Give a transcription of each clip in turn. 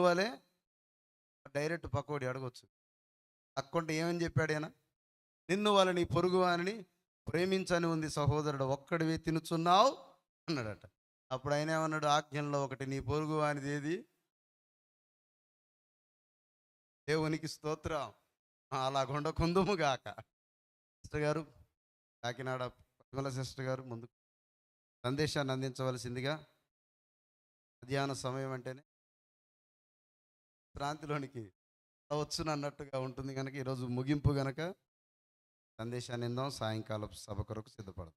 నిన్ను డైరెక్ట్ పక్కోడి అడగొచ్చు. అక్కంటే ఏమని చెప్పాడు ఆయన నిన్ను వాళ్ళ నీ పొరుగు వారిని ప్రేమించని ఉంది సహోదరుడు ఒక్కడివే తినుచున్నావు అన్నాడట. అప్పుడు ఆయన ఏమన్నాడు? ఆజ్ఞంలో ఒకటి నీ పొరుగు వానిది ఏది? దేవునికి స్తోత్రం. అలాగుండ కుందుముగాక సిస్టర్ గారు కాకినాడ పద్మల సిస్టర్ గారు ముందు సందేశాన్ని అందించవలసిందిగా. మధ్యాహ్న సమయం అంటేనే ప్రాంతిలోనికి వచ్చును అన్నట్టుగా ఉంటుంది కనుక ఈరోజు ముగింపు గనక సందేశాన్ని ఇందాం సాయంకాలం సభ కొరకు సిద్ధపడదు.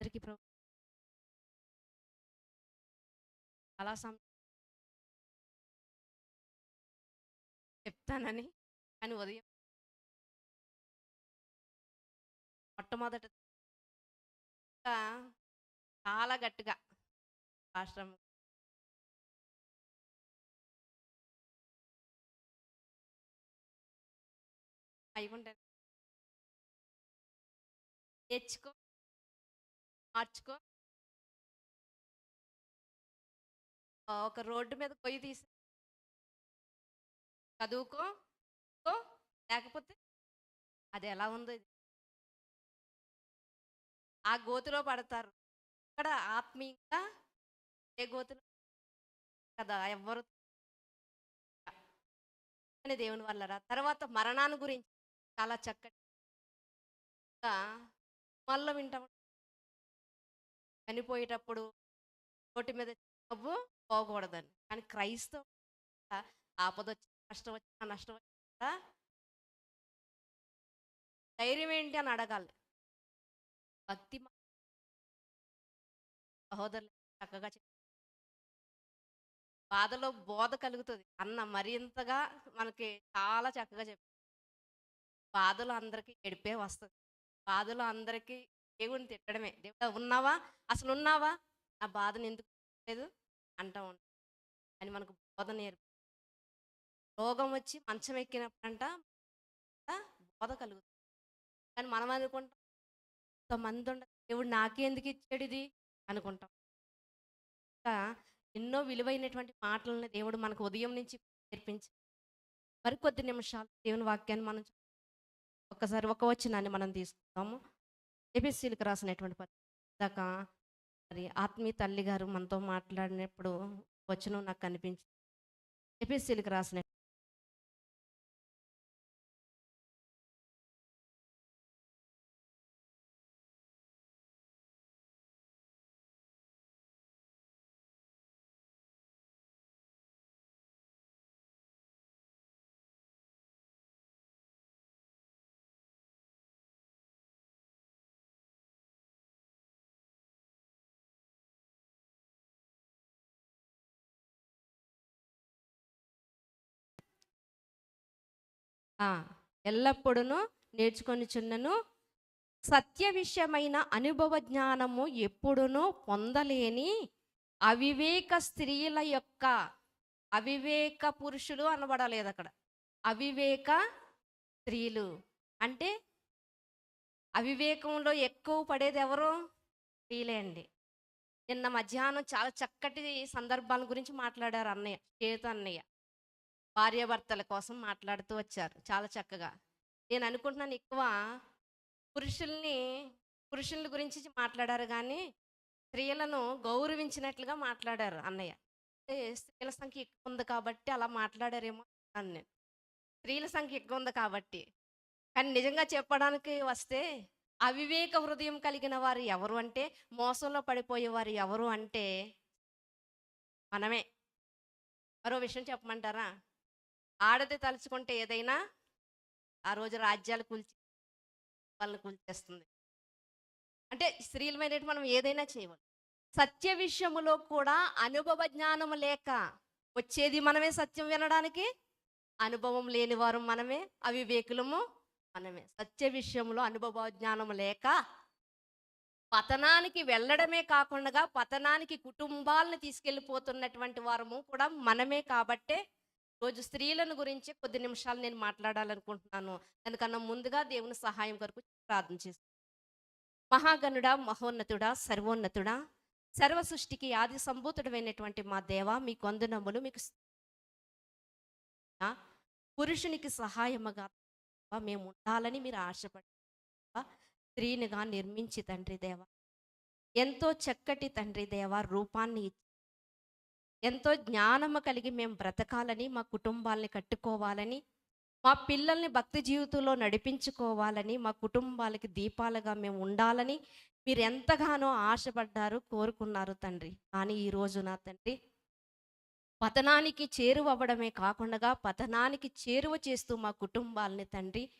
అందరికీ ప్రభు చాలా సం చెప్తానని కానీ ఉదయం మొట్టమొదట చాలా గట్టిగా రాష్ట్రం అయిపోంటాను నేర్చుకో మార్చుకో ఒక రోడ్డు మీద పొయ్యి తీసి చదువుకో కో, లేకపోతే అది ఎలా ఉందో ఇది. ఆ గోతిలో పడతారు. అక్కడ ఆత్మీయంగా ఏ గోతిలో కదా ఎవ్వరు అని దేవుని వల్లరా. తర్వాత మరణాన్ని గురించి చాలా చక్కటి మళ్ళీ వింటాం. చనిపోయేటప్పుడు రోడ్డు మీద నవ్వు పోకూడదని కానీ క్రైస్తవ ఆపద వచ్చి కష్టం వచ్చినా నష్టం వచ్చినా ధైర్యం ఏంటి అని అడగాలి. భక్తి సహోదరులు చక్కగా చెప్పారు. బాధలో బోధ కలుగుతుంది. అన్న మరింతగా మనకి చాలా చక్కగా చెప్పారు. బాధలు అందరికీ ఎడిపే వస్తుంది. బాధలు అందరికీ దేవుని తిట్టడమే. దేవుడు ఉన్నావా? అసలు ఉన్నావా? నా బాధను ఎందుకు లేదు అంటూ ఉంటాం. అని మనకు బోధ నేర్పు రోగం వచ్చి మంచం ఎక్కినప్పుడంట బోధ కలుగుతుంది. కానీ మనం అనుకుంటాం మంది ఉండ దేవుడు నాకేందుకు ఇచ్చాడు ఇది అనుకుంటాం. ఇంకా ఎన్నో విలువైనటువంటి మాటలను దేవుడు మనకు ఉదయం నుంచి నేర్పించి మరికొద్ది నిమిషాలు దేవుని వాక్యాన్ని మనం ఒక్కసారి ఒక వచ్చినాన్ని మనం తీసుకుందాము. ఎబిసిలకు రాసినటువంటి పత్రిక. మరి ఆత్మీయ తల్లి గారు మనతో మాట్లాడినప్పుడు వచనం నాకు కనిపించింది ఎపిఎస్సీలకు రాసిన ఎల్లప్పుడూ నేర్చుకొనిచున్నను. సత్య విషయమైన అనుభవ జ్ఞానము ఎప్పుడునూ పొందలేని అవివేక స్త్రీల యొక్క అవివేక పురుషులు అనబడలేదు అక్కడ. అవివేక స్త్రీలు. అంటే అవివేకంలో ఎక్కువ పడేది ఎవరు? స్త్రీలే అండి. నిన్న మధ్యాహ్నం చాలా చక్కటి సందర్భాల గురించి మాట్లాడారు అన్నయ్య చేతు అన్నయ్య. భార్యాభర్తల కోసం మాట్లాడుతూ వచ్చారు చాలా చక్కగా. నేను అనుకుంటున్నాను ఎక్కువ పురుషుల్ని పురుషుల గురించి మాట్లాడారు కానీ స్త్రీలను గౌరవించినట్లుగా మాట్లాడారు అన్నయ్య. అంటే స్త్రీల సంఖ్య ఎక్కువ ఉంది కాబట్టి అలా మాట్లాడారేమో అని నేను. స్త్రీల సంఖ్య ఎక్కువ ఉంది కాబట్టి. కానీ నిజంగా చెప్పడానికి వస్తే అవివేక హృదయం కలిగిన వారు ఎవరు అంటే మోసంలో పడిపోయేవారు ఎవరు అంటే మనమే. మరో విషయం చెప్పమంటారా? ఆడది తలుచుకుంటే ఏదైనా ఆ రోజు రాజ్యాలు కూల్చి వాళ్ళని కూల్చేస్తుంది. అంటే స్త్రీల మీద మనం ఏదైనా చేయవచ్చు సత్య విషయములో కూడా అనుభవ జ్ఞానం లేక వచ్చేది మనమే సత్యం వినడానికి అనుభవం లేని వారు మనమే అవివేకులము మనమే. సత్య విషయంలో అనుభవ జ్ఞానం లేక పతనానికి వెళ్ళడమే కాకుండా పతనానికి కుటుంబాలను తీసుకెళ్ళిపోతున్నటువంటి వారము కూడా మనమే కాబట్టే రోజు స్త్రీలను గురించి కొద్ది నిమిషాలు నేను మాట్లాడాలనుకుంటున్నాను. దానికన్నా ముందుగా దేవుని సహాయం కొరకు ప్రార్థన చేస్తాను మహాగణుడా మహోన్నతుడా సర్వోన్నతుడా సర్వ సృష్టికి ఆది సంభూతుడమైనటువంటి మా దేవ మీ కొందనములు మీకు పురుషునికి సహాయముగా మేము ఉండాలని మీరు ఆశపడి స్త్రీనిగా నిర్మించి తండ్రి దేవ ఎంతో చక్కటి తండ్రి దేవ రూపాన్ని ఇచ్చి ఎంతో జ్ఞానము కలిగి మేము బ్రతకాలని మా కుటుంబాల్ని కట్టుకోవాలని మా పిల్లల్ని భక్తి జీవితంలో నడిపించుకోవాలని మా కుటుంబాలకి దీపాలుగా మేము ఉండాలని మీరు ఎంతగానో ఆశపడ్డారు కోరుకున్నారు తండ్రి. కానీ ఈ నా తండ్రి పతనానికి చేరువవ్వడమే కాకుండా పతనానికి చేరువ చేస్తూ మా కుటుంబాలని తండ్రి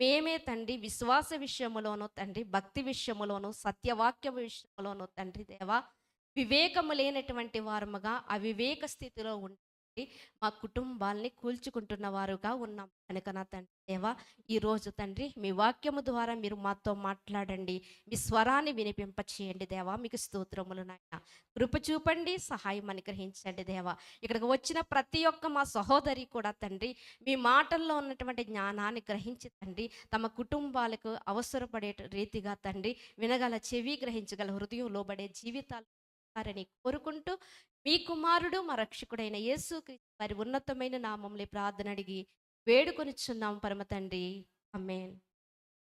మేమే తండ్రి విశ్వాస విషయములోనూ తండ్రి భక్తి విషయములోనూ సత్యవాక్య విషయములోనూ తండ్రి దేవా వివేకము లేనటువంటి వారముగా అవివేక స్థితిలో ఉండి మా కుటుంబాల్ని కూల్చుకుంటున్న వారుగా ఉన్నాం. కనుక నా తండ్రి దేవా ఈరోజు తండ్రి మీ వాక్యము ద్వారా మీరు మాతో మాట్లాడండి. మీ స్వరాన్ని వినిపింపచేయండి దేవా. మీకు స్తోత్రములు నాయన. కృప చూపండి సహాయం అనుగ్రహించండి దేవా. ఇక్కడికి వచ్చిన ప్రతి ఒక్క మా సహోదరి కూడా తండ్రి మీ మాటల్లో ఉన్నటువంటి జ్ఞానాన్ని గ్రహించి తండ్రి తమ కుటుంబాలకు అవసరపడే రీతిగా తండ్రి వినగల చెవి గ్రహించగల హృదయం లోబడే జీవితాలు ఇస్తారని కోరుకుంటూ మీ కుమారుడు మా రక్షకుడైన యేసు వారి ఉన్నతమైన నామంలో ప్రార్థన అడిగి వేడుకొనిచ్చున్నాం పరమ తండ్రి. అమ్మేన్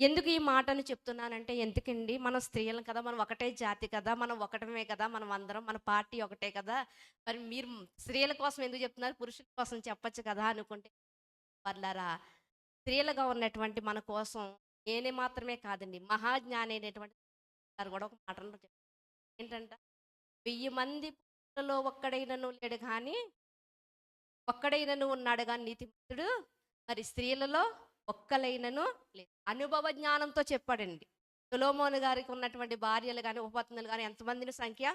ఎందుకు ఈ మాటను చెప్తున్నానంటే ఎందుకండి? మన స్త్రీలం కదా మనం ఒకటే జాతి కదా మనం ఒకటమే కదా మనం అందరం మన పార్టీ ఒకటే కదా. మరి మీరు స్త్రీల కోసం ఎందుకు చెప్తున్నారు? పురుషుల కోసం చెప్పొచ్చు కదా అనుకుంటే వర్లారా స్త్రీలుగా ఉన్నటువంటి మన కోసం నేనే మాత్రమే కాదండి మహాజ్ఞాని అనేటువంటి కూడా ఒక మాట ఏంటంటే ఏంటంట? వెయ్యి మంది పురుషులలో ఒక్కడైనను లేడు కానీ ఒక్కడైనను ఉన్నాడు కానీ నీతిమంతుడు. మరి స్త్రీలలో ఒక్కలైనను లేదు అనుభవ జ్ఞానంతో చెప్పాడండి. సులోమోను గారికి ఉన్నటువంటి భార్యలు కానీ ఉపపత్నులు కానీ ఎంతమందిని సంఖ్య?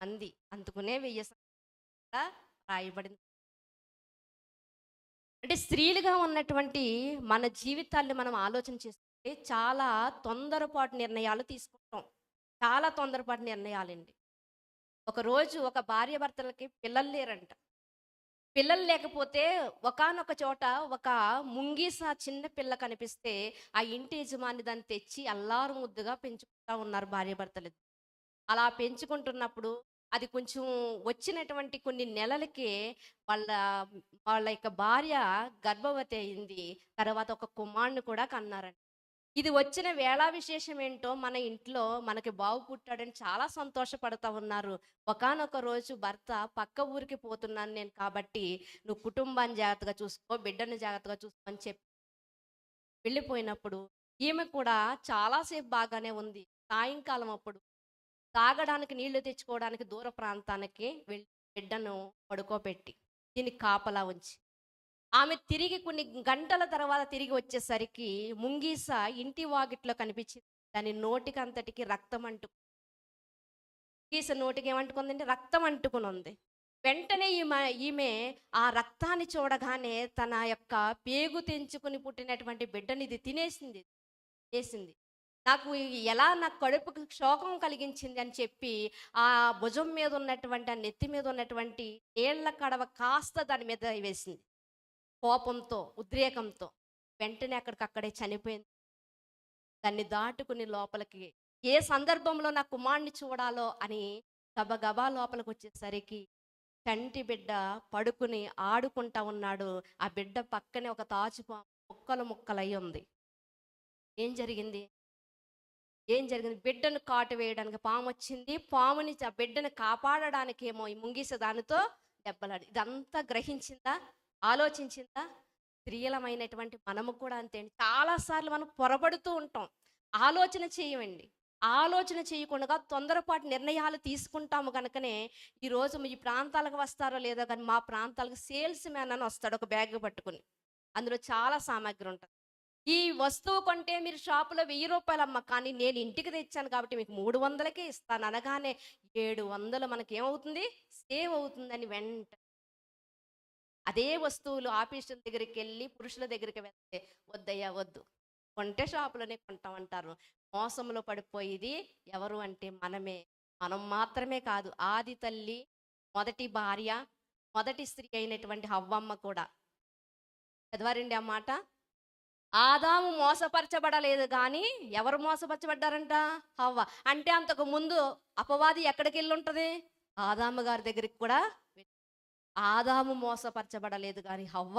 మంది. అందుకునే వెయ్యి సంఖ్య రాయబడింది. అంటే స్త్రీలుగా ఉన్నటువంటి మన జీవితాన్ని మనం ఆలోచన చేస్తుంటే చాలా తొందరపాటు నిర్ణయాలు తీసుకుంటాం. చాలా తొందరపాటు నిర్ణయాలండి. ఒక రోజు ఒక భార్య భర్తలకి పిల్లలు లేరంట. పిల్లలు లేకపోతే ఒకానొక చోట ఒక ముంగీస చిన్న పిల్ల కనిపిస్తే ఆ ఇంటి యజమాని దాన్ని తెచ్చి అల్లారు ముద్దుగా పెంచుకుంటా ఉన్నారు భార్య భర్తలు అలా పెంచుకుంటున్నప్పుడు అది కొంచెం వచ్చినటువంటి కొన్ని నెలలకే వాళ్ళ వాళ్ళ యొక్క భార్య గర్భవతి అయింది. తర్వాత ఒక కుమారుని కూడా కన్నారంట. ఇది వచ్చిన వేళా విశేషం ఏంటో మన ఇంట్లో మనకి బావు పుట్టాడని చాలా సంతోషపడతా ఉన్నారు. ఒకానొక రోజు భర్త పక్క ఊరికి పోతున్నాను నేను కాబట్టి నువ్వు కుటుంబాన్ని జాగ్రత్తగా చూసుకో బిడ్డని జాగ్రత్తగా చూసుకో అని చెప్పి వెళ్ళిపోయినప్పుడు ఈమె కూడా చాలాసేపు బాగానే ఉంది. సాయంకాలం అప్పుడు తాగడానికి నీళ్ళు తెచ్చుకోవడానికి దూర ప్రాంతానికి వెళ్ళి బిడ్డను పడుకోబెట్టి దీనికి కాపలా ఉంచి ఆమె తిరిగి కొన్ని గంటల తర్వాత తిరిగి వచ్చేసరికి ముంగీస ఇంటి వాకిట్లో కనిపించింది. దాని నోటికి అంతటికి రక్తం అంటు ముంగీస నోటికి ఏమంటుకుందంటే రక్తం అంటుకుని ఉంది వెంటనే ఈమె ఈమె ఆ రక్తాన్ని చూడగానే తన యొక్క పేగు తెంచుకుని పుట్టినటువంటి బిడ్డని ఇది తినేసింది వేసింది నాకు ఎలా నా కడుపుకి శోకం కలిగించింది అని చెప్పి ఆ భుజం మీద ఉన్నటువంటి ఆ నెత్తి మీద ఉన్నటువంటి ఏళ్ళ కడవ కాస్త దాని మీద వేసింది. కోపంతో ఉద్రేకంతో వెంటనే అక్కడికక్కడే చనిపోయింది. దాన్ని దాటుకుని లోపలికి ఏ సందర్భంలో నా కుమారుని చూడాలో అని గబగబా లోపలికి వచ్చేసరికి కంటి బిడ్డ పడుకుని ఆడుకుంటా ఉన్నాడు. ఆ బిడ్డ పక్కనే ఒక తాచుపా ముక్కలు ముక్కలై ఉంది. ఏం జరిగింది? ఏం జరిగింది? బిడ్డను కాటు వేయడానికి పాము వచ్చింది. పాముని ఆ బిడ్డను కాపాడడానికి ఏమో ఈ ముంగిస దానితో దెబ్బలాడి ఇదంతా గ్రహించిందా? ఆలోచించిందా? స్త్రీలమైనటువంటి మనము కూడా అంతే అండి. చాలాసార్లు మనం పొరబడుతూ ఉంటాం. ఆలోచన చేయమండి ఆలోచన చేయకుండా తొందరపాటు నిర్ణయాలు తీసుకుంటాము కనుకనే ఈరోజు ఈ ప్రాంతాలకు వస్తారో లేదో కానీ మా ప్రాంతాలకు సేల్స్ మ్యాన్ అని వస్తాడు ఒక బ్యాగ్ పట్టుకుని. అందులో చాలా సామాగ్రి ఉంటుంది. ఈ వస్తువు కొంటే మీరు షాపులో వెయ్యి రూపాయలు అమ్మ కానీ నేను ఇంటికి తెచ్చాను కాబట్టి మీకు మూడు వందలకే ఇస్తాను అనగానే ఏడు వందలు మనకి ఏమవుతుంది సేవ్ అవుతుందని వెంట అదే వస్తువులు ఆఫీసుల దగ్గరికి వెళ్ళి పురుషుల దగ్గరికి వెళ్తే వద్దయ్యా వద్దు. కొంటే షాపులోనే కొంటామంటారు. మోసంలో పడిపోయేది ఎవరు అంటే మనమే. మనం మాత్రమే కాదు ఆది తల్లి మొదటి భార్య మొదటి స్త్రీ అయినటువంటి హవ్వమ్మ కూడా. చదవారండి ఆ మాట? ఆదాము మోసపరచబడలేదు కానీ ఎవరు మోసపరచబడ్డారంట? హవ్వ. అంటే అంతకు ముందు అపవాది ఎక్కడికి వెళ్ళి ఉంటుంది? ఆదాము గారి దగ్గరికి కూడా ఆదాము మోసపరచబడలేదు కానీ హవ్వ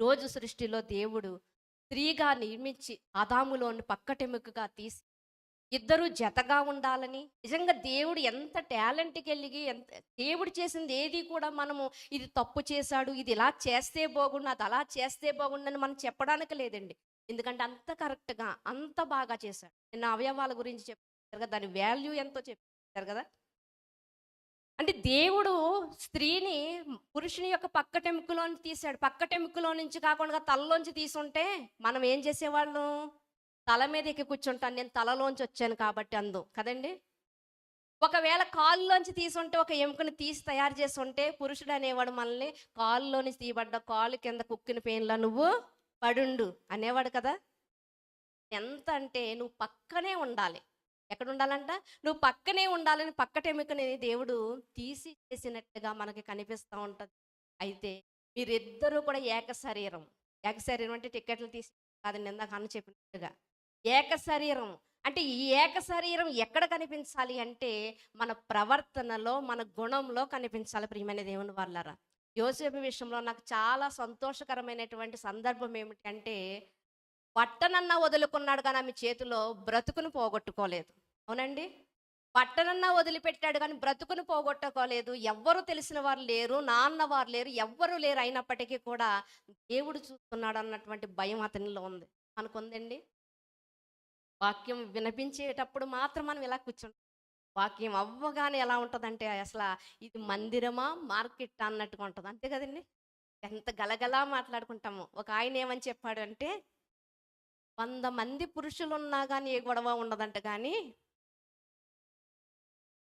రోజు సృష్టిలో దేవుడు స్త్రీగా నిర్మించి ఆదాములోని పక్కటెముకగా తీసి ఇద్దరు జతగా ఉండాలని నిజంగా దేవుడు ఎంత టాలెంట్కి వెళ్ళి ఎంత దేవుడు చేసింది ఏది కూడా మనము ఇది తప్పు చేశాడు ఇది ఇలా చేస్తే బాగుండు అది అలా చేస్తే బాగుండని మనం చెప్పడానికి లేదండి. ఎందుకంటే అంత కరెక్ట్గా అంత బాగా చేశాడు. నిన్న అవయవాల గురించి చెప్పారు కదా దాని వాల్యూ ఎంతో చెప్పారు కదా? అంటే దేవుడు స్త్రీని పురుషుని యొక్క పక్కటెముకలో తీశాడు. పక్కటెముకలో నుంచి కాకుండా తలలోంచి తీసుంటే మనం ఏం చేసేవాళ్ళం? తల మీద ఎక్కి కూర్చుంటాను. నేను తలలోంచి వచ్చాను కాబట్టి అందు. కదండి? ఒకవేళ కాలులోంచి తీసుంటే ఒక ఎముకని తీసి తయారు చేసి ఉంటే పురుషుడు అనేవాడు మనల్ని కాలులోని తీయబడ్డ కాలు కింద కుక్కిన పెయిన్లో నువ్వు పడుండు అనేవాడు కదా? ఎంత అంటే నువ్వు పక్కనే ఉండాలి. ఎక్కడ ఉండాలంట నువ్వు పక్కనే ఉండాలని పక్కటెముకని దేవుడు తీసి చేసినట్టుగా మనకి కనిపిస్తూ ఉంటుంది. అయితే మీరిద్దరూ కూడా ఏక శరీరం ఏక శరీరం అంటే టికెట్లు తీసి కాదు ఇందాక అన్న చెప్పినట్టుగా. ఏక శరీరం అంటే ఈ ఏక శరీరం ఎక్కడ కనిపించాలి అంటే మన ప్రవర్తనలో మన గుణంలో కనిపించాలి ప్రియమైన దేవుని వాళ్ళరా. యోసేపు విషయంలో నాకు చాలా సంతోషకరమైనటువంటి సందర్భం ఏమిటి అంటే పట్టనన్నా వదులుకున్నాడు కానీ ఆమె చేతిలో బ్రతుకును పోగొట్టుకోలేదు. అవునండి? పట్టనన్నా వదిలిపెట్టాడు కానీ బ్రతుకును పోగొట్టుకోలేదు. ఎవ్వరు తెలిసిన వారు లేరు నాన్న వారు లేరు ఎవ్వరు లేరు అయినప్పటికీ కూడా దేవుడు చూస్తున్నాడు అన్నటువంటి భయం అతనిలో ఉంది. మనకుందండి? వాక్యం వినిపించేటప్పుడు మాత్రం మనం ఇలా కూర్చుంటాం. వాక్యం అవ్వగానే ఎలా ఉంటుందంటే అసలు ఇది మందిరమా మార్కెట్ అన్నట్టుగా ఉంటుంది. అంతే కదండి? ఎంత గలగలా మాట్లాడుకుంటాము. ఒక ఆయన ఏమని చెప్పాడు అంటే వంద మంది పురుషులు ఉన్నా కానీ ఏ గొడవ ఉండదంట కానీ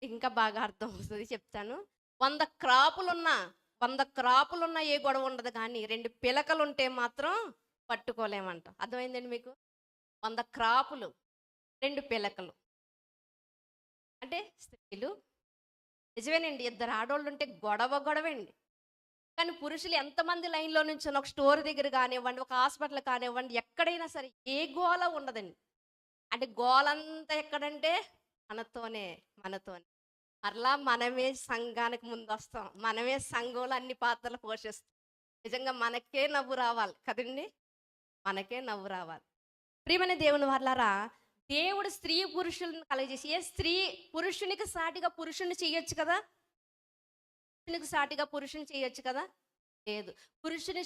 ఇంకా బాగా అర్థం అవుతుంది చెప్తాను. వంద క్రాపులున్నా వంద క్రాపులున్నా ఏ గొడవ ఉండదు కానీ రెండు పిలకలు ఉంటే మాత్రం పట్టుకోలేమంట. అర్థమైందండి మీకు? వంద క్రాపులు రెండు పిలకలు. అంటే స్త్రీలు నిజమేనండి ఇద్దరు ఆడోళ్ళు ఉంటే గొడవ గొడవండి. కానీ పురుషులు ఎంతమంది లైన్లో నుంచి ఒక స్టోర్ దగ్గర కానివ్వండి ఒక హాస్పిటల్ కానివ్వండి ఎక్కడైనా సరే ఏ గోల ఉండదండి. అంటే గోలంతా ఎక్కడంటే మనతోనే మనతోనే. మరలా మనమే సంఘానికి ముందు వస్తాం మనమే సంఘంలో అన్ని పాత్రలు పోషిస్తాం. నిజంగా మనకే నవ్వు రావాలి కదండి? మనకే నవ్వు రావాలి. ప్రియమైన దేవుని వర్లారా దేవుడు స్త్రీ పురుషులను కలగజేసి ఏ స్త్రీ పురుషునికి సాటిగా పురుషుని చేయొచ్చు కదా? పురుషునికి సాటిగా పురుషుని చేయొచ్చు కదా? లేదు. పురుషుని